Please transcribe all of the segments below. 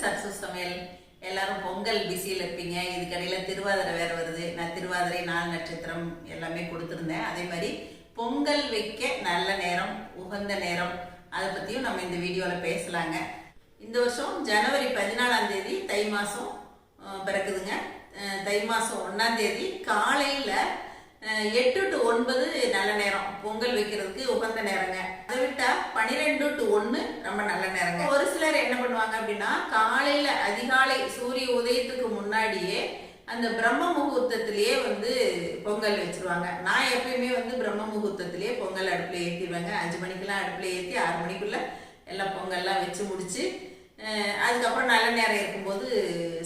சரசு சமையல் எல்லாரும் பொங்கல் பிஸியில் இருப்பீங்க. இதுக்கடையில் திருவாதிரை வேறு வருது. நான் திருவாதிரை நாள் நட்சத்திரம் எல்லாமே கொடுத்துருந்தேன். அதே மாதிரி பொங்கல் வைக்க நல்ல நேரம் உகந்த நேரம். அதை பற்றியும் நம்ம இந்த வீடியோவில் பேசலாங்க. இந்த வருஷம் ஜனவரி பதினாலாம் தேதி தை மாதம் பிறக்குதுங்க. தை மாதம் ஒன்றாம் தேதி காலையில் எட்டு டு ஒன்பது நல்ல நேரம். பொங்கல் வைக்கிறதுக்கு உகந்த நேரங்க. அதை விட்டா பன்னிரெண்டு டு ஒன்று ரொம்ப நல்ல நேரங்க. ஒரு சிலர் என்ன பண்ணுவாங்க அப்படின்னா காலையில அதிகாலை சூரிய உதயத்துக்கு முன்னாடியே அந்த பிரம்ம முகூர்த்தத்திலேயே வந்து பொங்கல் வச்சிருவாங்க. நான் எப்பயுமே வந்து பிரம்ம முகூர்த்தத்திலேயே பொங்கல் அடுப்பில் ஏற்றிடுவேங்க அஞ்சு மணிக்கெல்லாம் அடுப்பில் ஏற்றி ஆறு மணிக்குள்ள எல்லாம் பொங்கல்லாம் வச்சு முடிச்சு அதுக்கப்புறம் நல்ல நேரம் இருக்கும்போது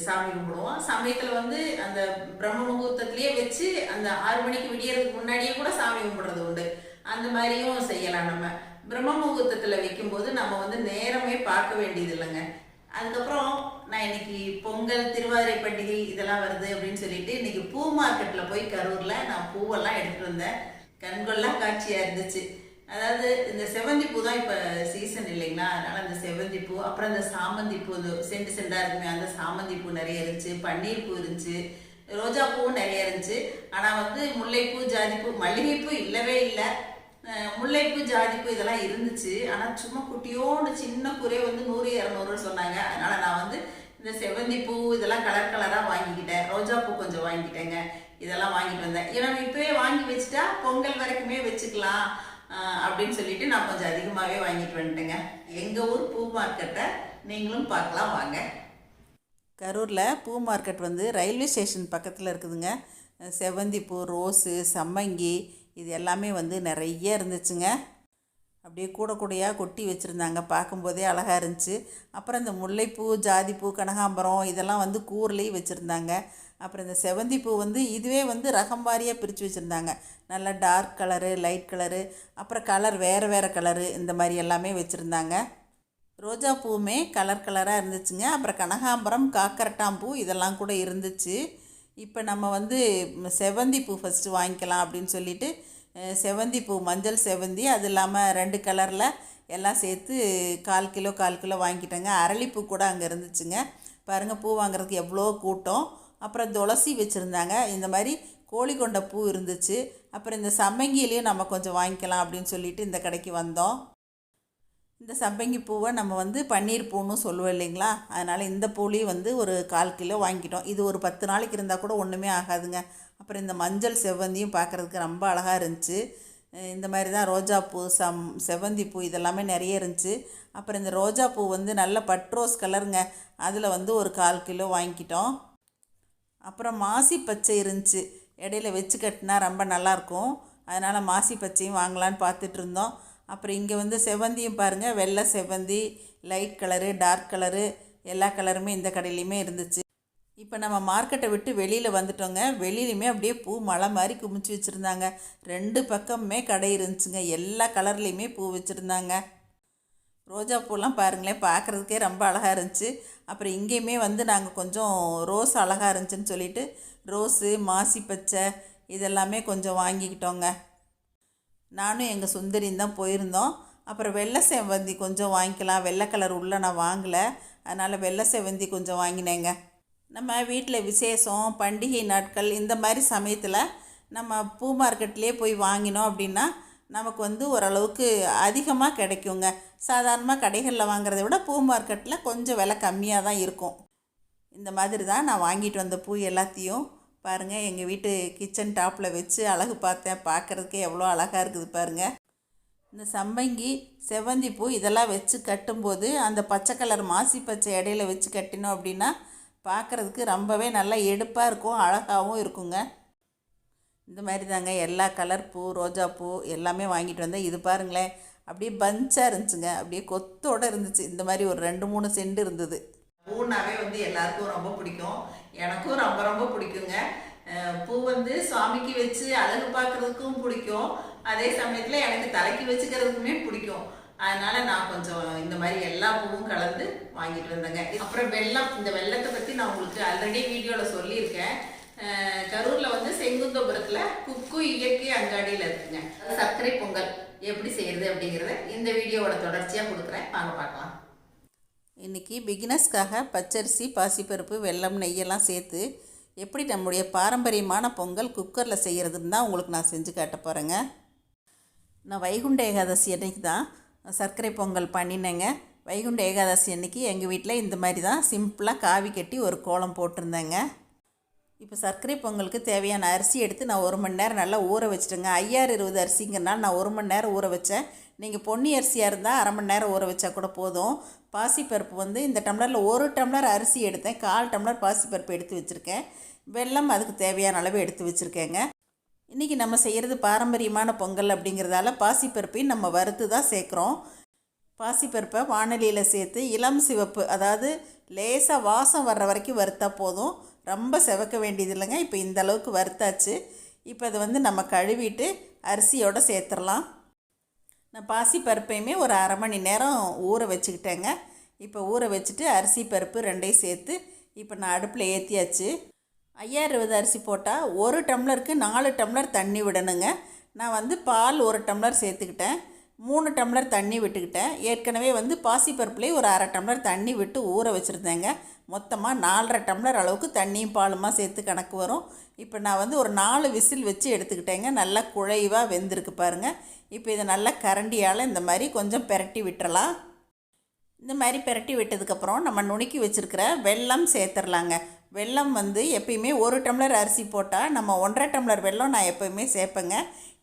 சாமி கும்பிடுவோம். சமயத்தில் வந்து அந்த பிரம்ம முகூர்த்தத்திலேயே வச்சு அந்த ஆறு மணிக்கு விடியறதுக்கு முன்னாடியே கூட சாமி கும்பிடுறது உண்டு. அந்த மாதிரியும் செய்யலாம் நம்ம. பிரம்ம முகூர்த்தத்தில் வைக்கும்போது நம்ம வந்து நேரமே பார்க்க வேண்டியது இல்லைங்க. அதுக்கப்புறம் நான் இன்னைக்கு பொங்கல் திருவாதிரை பண்டிகை இதெல்லாம் வருது அப்படின்னு சொல்லிட்டு இன்னைக்கு பூ மார்க்கெட்டில் போய் கரூரில் நான் பூவெல்லாம் எடுத்துகிட்டு வந்தேன். கண்கொள்ளா காட்சியாக இருந்துச்சு. அதாவது இந்த செவந்தி பூ தான் இப்போ சீசன் இல்லைங்களா? அதனால அந்த செவந்தி பூ அப்புறம் அந்த சாமந்தி பூ இந்த செண்டு செண்டாக இருக்குமே அந்த சாமந்தி பூ நிறைய இருந்துச்சு. பன்னீர் பூ இருந்துச்சு. ரோஜா பூவும் நிறைய இருந்துச்சு. ஆனால் வந்து முல்லைப்பூ ஜாதிப்பூ மல்லிகைப்பூ இல்லவே இல்லை. முல்லைப்பூ ஜாதிப்பூ இதெல்லாம் இருந்துச்சு. ஆனால் சும்மா குட்டியோண்டு சின்ன குறை வந்து நூறு இரநூறுன்னு சொன்னாங்க. அதனால் நான் வந்து இந்த செவந்தி பூ இதெல்லாம் கலர் கலராக வாங்கிக்கிட்டேன். ரோஜா பூ கொஞ்சம் வாங்கிக்கிட்டேங்க. இதெல்லாம் வாங்கிட்டு வந்தேன். ஏன்னா இப்போயே வாங்கி வச்சுட்டா பொங்கல் வரைக்குமே வச்சுக்கலாம். அப்படின்னு சொல்லிட்டு நான் கொஞ்சம் அதிகமாகவே வாங்கிட்டு வந்துட்டேங்க. எங்கள் ஊர் பூ மார்க்கெட்டை நீங்களும் பார்க்கலாம் வாங்க. கரூரில் பூ மார்க்கெட் வந்து ரயில்வே ஸ்டேஷன் பக்கத்தில் இருக்குதுங்க. செவந்தி பூ ரோஸு சம்மங்கி இது எல்லாமே வந்து நிறைய இருந்துச்சுங்க. அப்படியே கூட கூடையாக கொட்டி வச்சுருந்தாங்க. பார்க்கும்போதே அழகாக இருந்துச்சு. அப்புறம் இந்த முல்லைப்பூ ஜாதிப்பூ கனகாம்பரம் இதெல்லாம் வந்து கூர்லேயும் வச்சுருந்தாங்க. அப்புறம் இந்த செவந்தி பூ வந்து இதுவே வந்து ரகம் வாரியாக பிரித்து வச்சுருந்தாங்க. நல்லா டார்க் கலரு லைட் கலரு அப்புறம் கலர் வேறு வேறு கலரு இந்த மாதிரி எல்லாமே வச்சுருந்தாங்க. ரோஜா பூவுமே கலர் கலராக இருந்துச்சுங்க. அப்புறம் கனகாம்பரம் காக்கரட்டாம்பூ இதெல்லாம் கூட இருந்துச்சு. இப்போ நம்ம வந்து செவந்தி பூ ஃபஸ்ட்டு வாங்கிக்கலாம் அப்படின்னு சொல்லிட்டு செவந்தி பூ மஞ்சள் செவந்தி அது இல்லாமல் ரெண்டு கலரில் எல்லாம் சேர்த்து கால் கிலோ கால் கிலோ வாங்கிட்டேங்க. அரளிப்பூ கூட அங்கே இருந்துச்சுங்க. பாருங்கள் பூ வாங்குறதுக்கு எவ்வளோ கூட்டம். அப்புறம் துளசி வச்சுருந்தாங்க. இந்த மாதிரி கோழி கொண்ட பூ இருந்துச்சு. அப்புறம் இந்த சம்மங்கிலையும் நம்ம கொஞ்சம் வாங்கிக்கலாம் அப்படின்னு சொல்லிட்டு இந்த கடைக்கு வந்தோம். இந்த சம்பங்கி பூவை நம்ம வந்து பன்னீர் பூன்னு சொல்லுவோம் இல்லைங்களா? அதனால் இந்த பூலையும் வந்து ஒரு கால் கிலோ வாங்கிட்டோம். இது ஒரு பத்து நாளைக்கு இருந்தால் கூட ஒன்றுமே ஆகாதுங்க. அப்புறம் இந்த மஞ்சள் செவ்வந்தியும் பார்க்குறதுக்கு ரொம்ப அழகாக இருந்துச்சு. இந்த மாதிரி தான் ரோஜா பூ சம் செவ்வந்தி பூ இதெல்லாமே நிறைய இருந்துச்சு. அப்புறம் இந்த ரோஜா பூ வந்து நல்ல பட் ரோஸ் கலருங்க. அதில் வந்து ஒரு கால் கிலோ வாங்கிக்கிட்டோம் அப்புறம் மாசி பச்சை இருந்துச்சு. இடையில வச்சு கட்டினா ரொம்ப நல்லாயிருக்கும். அதனால் மாசி பச்சையும் வாங்கலான்னு பார்த்துட்டு இருந்தோம் அப்புறம் இங்கே வந்து செவந்தியும் பாருங்கள் வெள்ளை செவந்தி லைட் கலரு டார்க் கலரு எல்லா கலருமே இந்த கடையிலையுமே இருந்துச்சு. இப்போ நம்ம மார்க்கெட்டை விட்டு வெளியில் வந்துட்டோங்க. வெளியிலையுமே அப்படியே பூ மலை மாதிரி குமிச்சு வச்சுருந்தாங்க. ரெண்டு பக்கமுமே கடை இருந்துச்சுங்க. எல்லா கலர்லேயுமே பூ வச்சுருந்தாங்க. ரோஜா பூலாம் பாருங்களேன் பார்க்குறதுக்கே ரொம்ப அழகாக இருந்துச்சு. அப்புறம் இங்கேயுமே வந்து நாங்கள் கொஞ்சம் ரோஸ் அழகாக இருந்துச்சுன்னு சொல்லிட்டு ரோஸு மாசி பச்சை இதெல்லாமே கொஞ்சம் வாங்கிக்கிட்டோங்க. நானும் எங்கள் சுந்தரியும் தான் போயிருந்தோம். அப்புறம் வெள்ளை செவந்தி கொஞ்சம் வாங்கிக்கலாம். வெள்ளை கலர் உள்ள நான் வாங்கலை. அதனால் வெள்ளை செவந்தி கொஞ்சம் வாங்கினேங்க. நம்ம வீட்டில் விசேஷம் பண்டிகை நாட்கள் இந்த மாதிரி சமயத்தில் நம்ம பூ மார்க்கெட்லேயே போய் வாங்கினோம் அப்படின்னா நமக்கு வந்து ஓரளவுக்கு அதிகமாக கிடைக்குங்க. சாதாரணமாக கடைகளில் வாங்குறத விட பூ மார்க்கெட்டில் கொஞ்சம் விலை கம்மியாக தான் இருக்கும். இந்த மாதிரி தான் நான் வாங்கிட்டு வந்த பூ எல்லாத்தையும் பாருங்கள் எங்கள் வீட்டு கிச்சன் டாப்பில் வச்சு அழகு பார்த்தேன். பார்க்குறதுக்கே எவ்வளோ அழகாக இருக்குது பாருங்கள் இந்த சம்பங்கி செவ்வந்தி பூ இதெல்லாம் வச்சு கட்டும்போது அந்த பச்சை கலர் மாசி பச்சை இடையில வச்சு கட்டினோம் அப்படின்னா பார்க்குறதுக்கு ரொம்பவே நல்லா எடுப்பாக இருக்கும் அழகாகவும் இருக்குங்க. இந்த மாதிரி தாங்க. எல்லா கலர் பூ ரோஜா பூ எல்லாமே வாங்கிட்டு வந்தேன். இது பாருங்களேன். அப்படியே பஞ்சாக இருந்துச்சுங்க. அப்படியே கொத்தோடு இருந்துச்சு. இந்த மாதிரி ஒரு ரெண்டு மூணு செண்டு இருந்தது. பூனாவே வந்து எல்லாருக்கும் ரொம்ப பிடிக்கும். எனக்கும் ரொம்ப ரொம்ப பிடிக்குங்க. பூ வந்து சுவாமிக்கு வச்சு அழகு பார்க்குறதுக்கும் பிடிக்கும். அதே சமயத்தில் எனக்கு தலைக்கு வச்சுக்கிறதுக்குமே பிடிக்கும். அதனால நான் கொஞ்சம் இந்த மாதிரி எல்லா பூவும் கலந்து வாங்கிட்டு வந்தேங்க. அப்புறம் வெள்ளம் இந்த வெள்ளத்தை பற்றி நான் உங்களுக்கு ஆல்ரெடி வீடியோவில் சொல்லியிருக்கேன். கரூர்ல வந்து செங்குந்தபுரத்துல குக்கு இயற்கை அங்காடியில இருக்குங்க. சர்க்கரை பொங்கல் எப்படி செய்யறது அப்படிங்கறத இந்த வீடியோவோட தொடர்ச்சியா கொடுக்குறேன். வாங்க பார்க்கலாம். இன்றைக்கி பிகினர்ஸ்க்காக பச்சரிசி பாசிப்பருப்பு வெல்லம் நெய்யெல்லாம் சேர்த்து எப்படி நம்முடைய பாரம்பரியமான பொங்கல் குக்கரில் செய்கிறதுன்னு தான் உங்களுக்கு நான் செஞ்சு காட்ட போகிறேங்க நான் வைகுண்ட ஏகாதசி அன்னைக்கு தான் சர்க்கரை பொங்கல் பண்ணினேங்க. வைகுண்ட ஏகாதசி அன்னைக்கு எங்கள் வீட்டில் இந்த மாதிரி தான் சிம்பிளாக காவி கட்டி ஒரு கோலம் போட்டிருந்தேங்க. இப்போ சர்க்கரை பொங்கலுக்கு தேவையான அரிசி எடுத்து நான் ஒரு மணி நேரம் நல்லா ஊற வச்சுட்டேங்க. ஐயாறு இருபது அரிசிங்கிறனால நான் ஒரு மணி நேரம் ஊற வச்சேன். நீங்கள் பொன்னி அரிசியாக இருந்தால் அரை மணி நேரம் ஊற வச்சா கூட போதும். பாசிப்பருப்பு வந்து இந்த டம்ளரில் ஒரு டம்ளர் அரிசி எடுத்தேன். கால் டம்ளர் பாசிப்பருப்பு எடுத்து வச்சுருக்கேன். வெல்லம் அதுக்கு தேவையான அளவு எடுத்து வச்சுருக்கேங்க. இன்றைக்கி நம்ம செய்கிறது பாரம்பரியமான பொங்கல் அப்படிங்கிறதால பாசிப்பருப்பையும் நம்ம வறுத்து தான் சேர்க்குறோம். பாசிப்பருப்பை வானலியில் சேர்த்து இளம் சிவப்பு அதாவது லேசாக வாசம் வர்ற வரைக்கும் வறுத்தா போதும். ரொம்ப செவக்க வேண்டியது இல்லைங்க. இப்போ இந்த அளவுக்கு வறுத்தாச்சு. இப்போ அதை வந்து நம்ம கழுவிட்டு அரிசியோடு சேர்த்துடலாம் நான் பாசி பருப்பையுமே ஒரு அரை மணி நேரம் ஊற வச்சுக்கிட்டேங்க. இப்போ ஊற வச்சுட்டு அரிசி பருப்பு ரெண்டையும் சேர்த்து இப்போ நான் அடுப்பில் ஏற்றியாச்சு ஐயாயிரம் இருபது அரிசி போட்டால் ஒரு டம்ளருக்கு நாலு டம்ளர் தண்ணி விடணுங்க. நான் வந்து பால் ஒரு டம்ளர் சேர்த்துக்கிட்டேன். மூணு டம்ளர் தண்ணி விட்டுக்கிட்டேன். ஏற்கனவே வந்து பாசிப்பருப்புலேயே ஒரு அரை டம்ளர் தண்ணி விட்டு ஊற வச்சுருந்தேங்க. மொத்தமாக நாலரை டம்ளர் அளவுக்கு தண்ணியும் பாலுமா சேர்த்து கணக்கு வரும். இப்போ நான் வந்து ஒரு நாலு விசில் வச்சு எடுத்துக்கிட்டேங்க. நல்லா குழைவாக வெந்திருக்கு பாருங்கள் இப்போ இதை நல்லா கரண்டியால் இந்த மாதிரி கொஞ்சம் பெரட்டி விட்டுறலாம். இந்த மாதிரி பெரட்டி விட்டதுக்கப்புறம் நம்ம நுணுக்கி வச்சுருக்கிற வெல்லம் சேர்த்துடலாங்க வெல்லம் வந்து எப்பயுமே ஒரு டம்ளர் அரிசி போட்டால் நம்ம ஒன்றரை டம்ளர் வெல்லம் நான் எப்போயுமே சேர்ப்பேங்க.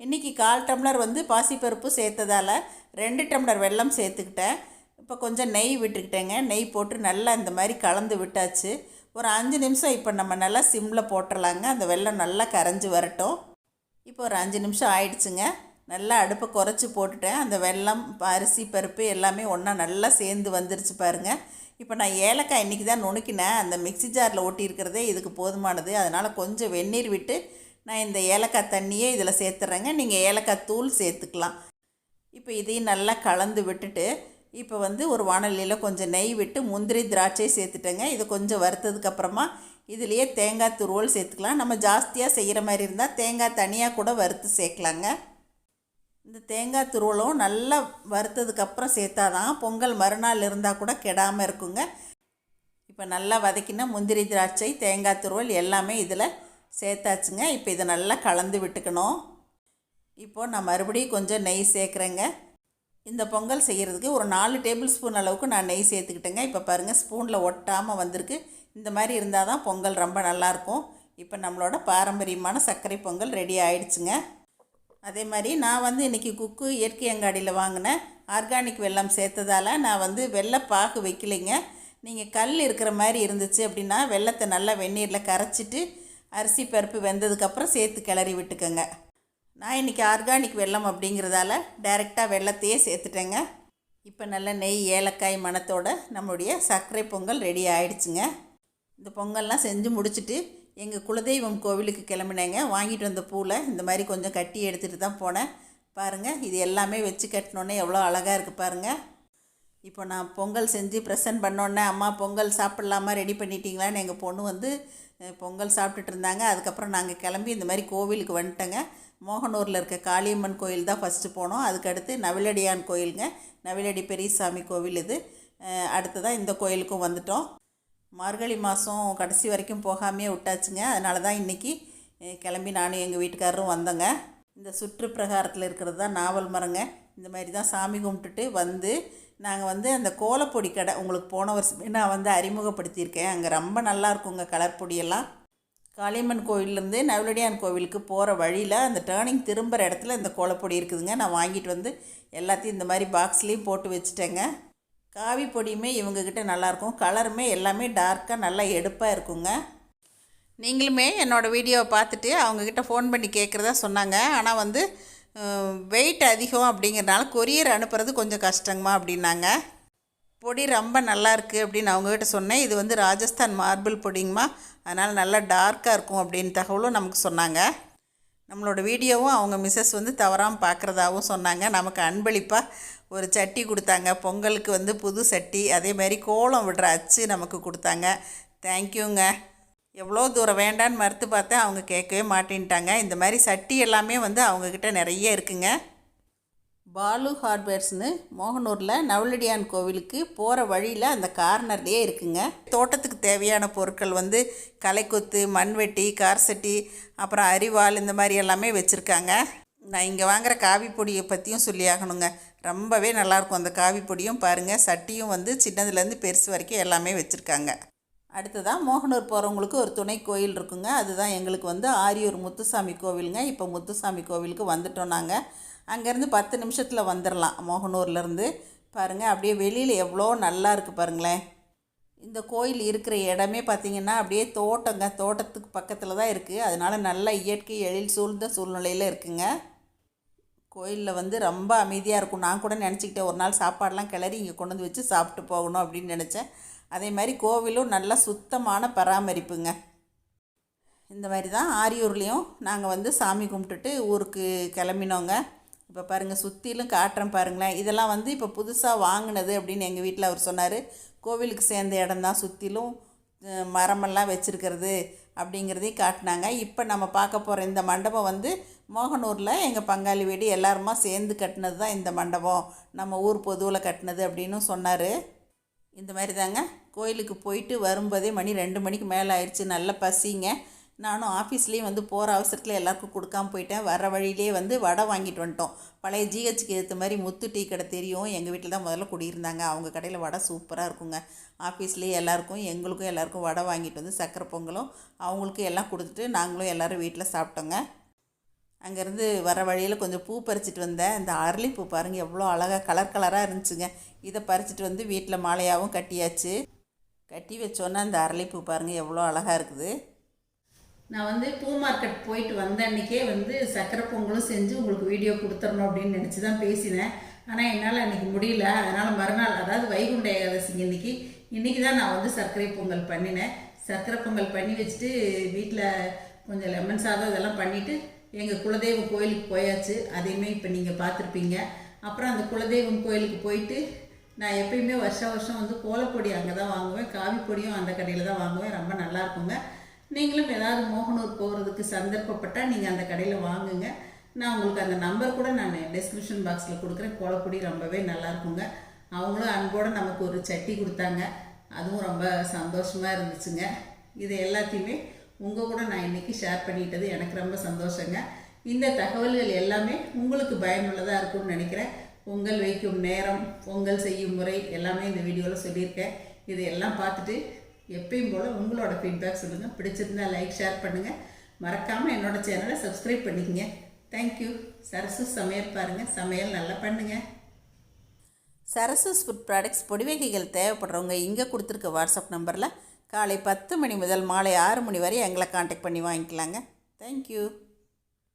இன்றைக்கி கால் டம்ளர் வந்து பாசிப்பருப்பு சேர்த்ததால் ரெண்டு டம்ளர் வெல்லம் சேர்த்துக்கிட்டேன். இப்போ கொஞ்சம் நெய் விட்டுக்கிட்டேங்க. நெய் போட்டு நல்லா இந்த மாதிரி கலந்து விட்டாச்சு. ஒரு அஞ்சு நிமிஷம் இப்போ நம்ம நல்லா சிம்மில் போட்டுடலாங்க அந்த வெல்லம் நல்லா கரைஞ்சி வரட்டும். இப்போ ஒரு அஞ்சு நிமிஷம் ஆயிடுச்சுங்க. நல்லா அடுப்பை குறைச்சி போட்டுட்டேன். அந்த வெல்லம் அரிசி பருப்பு எல்லாமே ஒன்றா நல்லா சேர்ந்து வந்துருச்சு பாருங்கள் இப்போ நான் ஏலக்காய் இன்றைக்கி தான் நுணுக்கினேன். அந்த மிக்ஸி ஜாரில் ஒட்டி இருக்கிறதே இதுக்கு போதுமானது. அதனால் கொஞ்சம் வெந்நீர் விட்டு நான் இந்த ஏலக்காய் தண்ணியே இதில் சேர்த்துறேங்க. நீங்கள் ஏலக்காய் தூள் சேர்த்துக்கலாம். இப்போ இதையும் நல்லா கலந்து விட்டுட்டு இப்போ வந்து ஒரு வானலியில் கொஞ்சம் நெய் விட்டு முந்திரி திராட்சை சேர்த்துட்டேங்க. இது கொஞ்சம் வறுத்ததுக்கப்புறமா இதுலேயே தேங்காய் துருவல் சேர்த்துக்கலாம். நம்ம ஜாஸ்தியாக செய்கிற மாதிரி இருந்தால் தேங்காய் தனியாக கூட வறுத்து சேர்க்கலாங்க. இந்த தேங்காய் துருவலும் நல்லா வறுத்ததுக்கப்புறம் சேர்த்தாதான் பொங்கல் மறுநாள் இருந்தால் கூட கெடாமல் இருக்குங்க. இப்போ நல்லா வதக்கினா முந்திரி திராட்சை தேங்காய் துருவல் எல்லாமே இதில் சேர்த்தாச்சுங்க. இப்போ இதை நல்லா கலந்து விட்டுக்கணும். இப்போது நான் மறுபடியும் கொஞ்சம் நெய் சேர்க்குறேங்க. இந்த பொங்கல் செய்கிறதுக்கு ஒரு நாலு டேபிள் ஸ்பூன் அளவுக்கு நான் நெய் சேர்த்துக்கிட்டேங்க. இப்போ பாருங்கள் ஸ்பூனில் ஒட்டாமல் வந்திருக்கு. இந்த மாதிரி இருந்தால் தான் பொங்கல் ரொம்ப நல்லாயிருக்கும் இப்போ நம்மளோட பாரம்பரியமான சர்க்கரை பொங்கல் ரெடி ஆயிடுச்சுங்க. அதே மாதிரி நான் வந்து இன்றைக்கி குக்கு இயற்கை அங்காடியில் வாங்கினேன். ஆர்கானிக் வெல்லம் சேர்த்ததால் நான் வந்து வெள்ளைப்பாகு வைக்கலைங்க. நீங்கள் கல் இருக்கிற மாதிரி இருந்துச்சு அப்படின்னா வெள்ளத்தை நல்லா வெந்நீரில் கரைச்சிட்டு அரிசி பருப்பு வெந்ததுக்கப்புறம் சேர்த்து கிளறி விட்டுக்கோங்க. நான் இன்றைக்கி ஆர்கானிக் வெல்லம் அப்படிங்கிறதால டைரெக்டாக வெள்ளத்தையே சேர்த்துட்டேங்க. இப்போ நல்ல நெய் ஏலக்காய் மணத்தோட நம்மளுடைய சர்க்கரை பொங்கல் ரெடி ஆயிடுச்சுங்க. இந்த பொங்கல்லாம் செஞ்சு முடிச்சுட்டு எங்கள் குலதெய்வம் கோவிலுக்கு கிளம்பினேங்க. வாங்கிட்டு வந்த பூவில் இந்த மாதிரி கொஞ்சம் கட்டி எடுத்துகிட்டு தான் போனேன். பாருங்கள் இது எல்லாமே வச்சு கட்டினோன்னே எவ்வளோ அழகாக இருக்குது பாருங்கள் இப்போ நான் பொங்கல் செஞ்சு ப்ரெசன்ட் பண்ணோன்னே அம்மா பொங்கல் சாப்பிட்லாமா? ரெடி பண்ணிட்டீங்களான்னு? எங்கள் பொண்ணு வந்து பொங்கல் சாப்பிட்டுட்டு இருந்தாங்க. அதுக்கப்புறம் நாங்கள் கிளம்பி இந்த மாதிரி கோவிலுக்கு வந்துட்டேங்க. மோகனூரில் இருக்க காளியம்மன் கோயில் தான் ஃபஸ்ட்டு போனோம். அதுக்கடுத்து நவிலடியான் கோயிலுங்க. நவிலடி பெரியசாமி கோவில் இது. அஹ், அடுத்ததான் இந்த கோயிலுக்கும் வந்துட்டோம். மார்கழி மாதம் கடைசி வரைக்கும் போகாமையே விட்டாச்சுங்க. அதனால தான் இன்றைக்கி கிளம்பி நானும் எங்கள் வீட்டுக்காரரும் வந்தோங்க. இந்த சுற்றுப்பிரகாரத்தில் இருக்கிறது தான் நாவல் மரங்க. இந்த மாதிரி தான் சாமி கும்பிட்டுட்டு வந்து நாங்கள் வந்து அந்த கோலப்பொடி கடை உங்களுக்கு போன வருஷமே நான் வந்து அறிமுகப்படுத்தியிருக்கேன். அங்கே ரொம்ப நல்லா இருக்குங்க கலர் பொடியெல்லாம். காளியம்மன் கோவிலேருந்து நவலடியான் கோவிலுக்கு போகிற வழியில் அந்த டேர்னிங் திரும்புகிற இடத்துல இந்த கோலப்பொடி இருக்குதுங்க. நான் வாங்கிட்டு வந்து எல்லாத்தையும் இந்த மாதிரி பாக்ஸ்லேயும் போட்டு வச்சுட்டேங்க. காவி பொடியுமே இவங்கக்கிட்ட நல்லாயிருக்கும். கலருமே எல்லாமே டார்க்காக நல்லா எடுப்பாக இருக்குங்க. நீங்களுமே என்னோடய வீடியோவை பார்த்துட்டு அவங்கக்கிட்ட ஃபோன் பண்ணி கேட்குறதா சொன்னாங்க. ஆனால் வந்து வெயிட் அதிகம் அப்படிங்கிறனால கொரியர் அனுப்புறது கொஞ்சம் கஷ்டங்கம்மா அப்படின்னாங்க. பொடி ரொம்ப நல்லா இருக்குது அப்படின்னு அவங்கக்கிட்ட சொன்னேன். இது வந்து ராஜஸ்தான் மார்பிள் பொடிங்கம்மா. அதனால் நல்லா டார்க்காக இருக்கும் அப்படின்னு தகவலும் நமக்கு சொன்னாங்க. நம்மளோட வீடியோவும் அவங்க மிஸ்ஸஸ் வந்து தவறாமல் பார்க்குறதாகவும் சொன்னாங்க. நமக்கு அன்பளிப்பாக ஒரு சட்டி கொடுத்தாங்க. பொங்கலுக்கு வந்து புது சட்டி அதே மாதிரி கோலம் விடுற அச்சு நமக்கு கொடுத்தாங்க. தேங்க்யூங்க எவ்வளோ தூரம் வேண்டான்னு மறுத்து பார்த்தேன். அவங்க கேட்கவே மாட்டேன்ட்டாங்க. இந்த மாதிரி சட்டி எல்லாமே வந்து அவங்கக்கிட்ட நிறைய இருக்குங்க. பாலு ஹார்ட்வேர்ஸ்னு மோகனூரில் நவலடியான் கோவிலுக்கு போகிற வழியில் அந்த கார்னர்லேயே இருக்குங்க. தோட்டத்துக்கு தேவையான பொருட்கள் வந்து களைக்கொத்து மண்வெட்டி கார் சட்டி அப்புறம் அரிவாள் இந்த மாதிரி எல்லாமே வச்சுருக்காங்க. நான் இங்கே வாங்குகிற காவி பொடியை பற்றியும் சொல்லியாகணுங்க. ரொம்பவே நல்லாயிருக்கும் அந்த காவி பொடியும் பாருங்கள் சட்டியும் வந்து சின்னதுலேருந்து பெருசு வரைக்கும் எல்லாமே வச்சுருக்காங்க. அடுத்ததாக மோகனூர் போகிறவங்களுக்கு ஒரு துணை கோயில் இருக்குங்க. அதுதான் எங்களுக்கு வந்து ஆரியூர் முத்துசாமி கோவிலுங்க. இப்போ முத்துசாமி கோவிலுக்கு வந்துட்டோம் நாங்கள் அங்கேருந்து பத்து நிமிஷத்தில் வந்துடலாம் மோகனூர்லேருந்து. பாருங்கள் அப்படியே வெளியில் எவ்வளோ நல்லா இருக்குது பாருங்களேன். இந்த கோயில் இருக்கிற இடமே பார்த்திங்கன்னா அப்படியே தோட்டங்க தோட்டத்துக்கு பக்கத்தில் தான் இருக்குது அதனால நல்ல இயற்கை எழில் சூழ்ந்த சூழ்நிலையில் இருக்குங்க. கோயிலில் வந்து ரொம்ப அமைதியாக இருக்கும். நான் கூட நினச்சிக்கிட்டேன் ஒரு நாள் சாப்பாடெலாம் கிளறி இங்கே கொண்டு வந்து வச்சு சாப்பிட்டு போகணும் அப்படின்னு நினச்சேன். அதே மாதிரி கோவிலும் நல்லா சுத்தமான பராமரிப்புங்க. இந்த மாதிரி தான் ஆரியூர்லேயும் நாங்கள் வந்து சாமி கும்பிட்டுட்டு ஊருக்கு கிளம்பினோங்க. இப்போ பாருங்கள் சுற்றிலும் காட்டுறேன் பாருங்களேன். இதெல்லாம் வந்து இப்போ புதுசாக வாங்கினது அப்படின்னு எங்கள் வீட்டில் அவர் சொன்னார். கோவிலுக்கு சேர்ந்த இடம் தான் சுற்றிலும் மரமெல்லாம் வச்சுருக்கிறது அப்படிங்கிறதையும் காட்டினாங்க. இப்போ நம்ம பார்க்க போகிற இந்த மண்டபம் வந்து மோகனூரில் எங்கள் பங்காளி வீடு எல்லாருமா சேர்ந்து கட்டினது தான் இந்த மண்டபம். நம்ம ஊர் பொதுவில் கட்டினது அப்படின்னு சொன்னார். இந்த மாதிரி தாங்க கோயிலுக்கு போயிட்டு வரும்போதே மணி ரெண்டு மணிக்கு மேலே ஆயிடுச்சு நல்ல பசிங்க. நானும் ஆஃபீஸ்லேயும் வந்து போகிற அவசரத்தில் எல்லாருக்கும் கொடுக்காம போயிட்டேன். வர வழியிலே வந்து வடை வாங்கிட்டு வந்துட்டோம். பழைய ஜிஹெச்சுக்கு ஏற்ற மாதிரி முத்து டீ கடை தெரியும். எங்கள் வீட்டில் தான் முதல்ல குடியிருந்தாங்க. அவங்க கடையில் வடை சூப்பராக இருக்குங்க. ஆஃபீஸ்லேயே எல்லாருக்கும் எங்களுக்கும் எல்லாருக்கும் வடை வாங்கிட்டு வந்து சக்கரை பொங்கலும் அவங்களுக்கும் எல்லாம் கொடுத்துட்டு நாங்களும் எல்லோரும் வீட்டில் சாப்பிட்டோங்க. அங்கேருந்து வர வழியில் கொஞ்சம் பூ பறிச்சிட்டு வந்தேன். இந்த அரளிப்பூ பாருங்கள் எவ்வளோ அழகாக கலர் கலராக இருந்துச்சுங்க. இதை பறிச்சிட்டு வந்து வீட்டில் மாலையாகவும் கட்டியாச்சு. கட்டி வச்சோன்னா அந்த அரளிப்பூ பாருங்கள் எவ்வளோ அழகாக இருக்குது. நான் வந்து பூ மார்க்கெட் போயிட்டு வந்த அன்றைக்கே வந்து சக்கரை பொங்கலும் செஞ்சு உங்களுக்கு வீடியோ கொடுத்துடணும் அப்படின்னு நினச்சி தான் பேசினேன். ஆனால் என்னால் அன்றைக்கி முடியல. அதனால் மறுநாள் அதாவது வைகுண்ட ஏகாதசிங்க இன்னைக்கு இன்றைக்கி தான் நான் வந்து சர்க்கரை பொங்கல் பண்ணினேன். சர்க்கரை பொங்கல் பண்ணி வச்சுட்டு வீட்டில் கொஞ்சம் லெமன் சாதம் இதெல்லாம் பண்ணிவிட்டு எங்கள் குலதெய்வம் கோயிலுக்கு போயாச்சு. அதையுமே இப்போ நீங்கள் பார்த்துருப்பீங்க. அப்புறம் அந்த குலதெய்வம் கோயிலுக்கு போயிட்டு நான் எப்பயுமே வருஷம் வருஷம் வந்து கோலப்பொடி அங்கே தான் வாங்குவேன். காவி பொடியும் அந்த கடையில் தான் வாங்குவேன். ரொம்ப நல்லா இருக்குங்க. நீங்களும் ஏதாவது மோகனூர் போகிறதுக்கு சந்தர்ப்பப்பட்டால் நீங்கள் அந்த கடையில் வாங்குங்க. நான் உங்களுக்கு அந்த நம்பர் கூட நான் டிஸ்கிரிப்ஷன் பாக்ஸில் கொடுக்குறேன். கோலப்பொடி ரொம்பவே நல்லா இருக்குங்க. அவங்களும் அன்போடு நமக்கு ஒரு சட்டி கொடுத்தாங்க. அதுவும் ரொம்ப சந்தோஷமாக இருந்துச்சுங்க. இது எல்லாத்தையுமே உங்கள் கூட நான் இன்றைக்கி ஷேர் பண்ணிட்டது எனக்கு ரொம்ப சந்தோஷங்க. இந்த தகவல்கள் எல்லாமே உங்களுக்கு பயனுள்ளதாக இருக்கும்னு நினைக்கிறேன். பொங்கல் வைக்கும் நேரம் பொங்கல் செய்யும் முறை எல்லாமே இந்த வீடியோவில் சொல்லியிருக்கேன். இதையெல்லாம் பார்த்துட்டு எப்பயும் போல் உங்களோட ஃபீட்பேக் சொல்லுங்கள் பிடிச்சிருந்தா லைக் ஷேர் பண்ணுங்கள் மறக்காமல் என்னோட சேனலை சப்ஸ்கிரைப் பண்ணிக்கங்க. தேங்க்யூ சரசு சமையல் பாருங்கள் சமையல் நல்லா பண்ணுங்கள் சரசஸ் ஃபுட் ப்ராடக்ட்ஸ் பொடி வகைகள் தேவைப்படுறவங்க இங்கே கொடுத்துருக்க வாட்ஸ்அப் நம்பரில் காலை பத்து மணி முதல் மாலை ஆறு மணி வரை எங்களை காண்டாக்ட் பண்ணி வாங்கிக்கலாங்க. தேங்க்யூ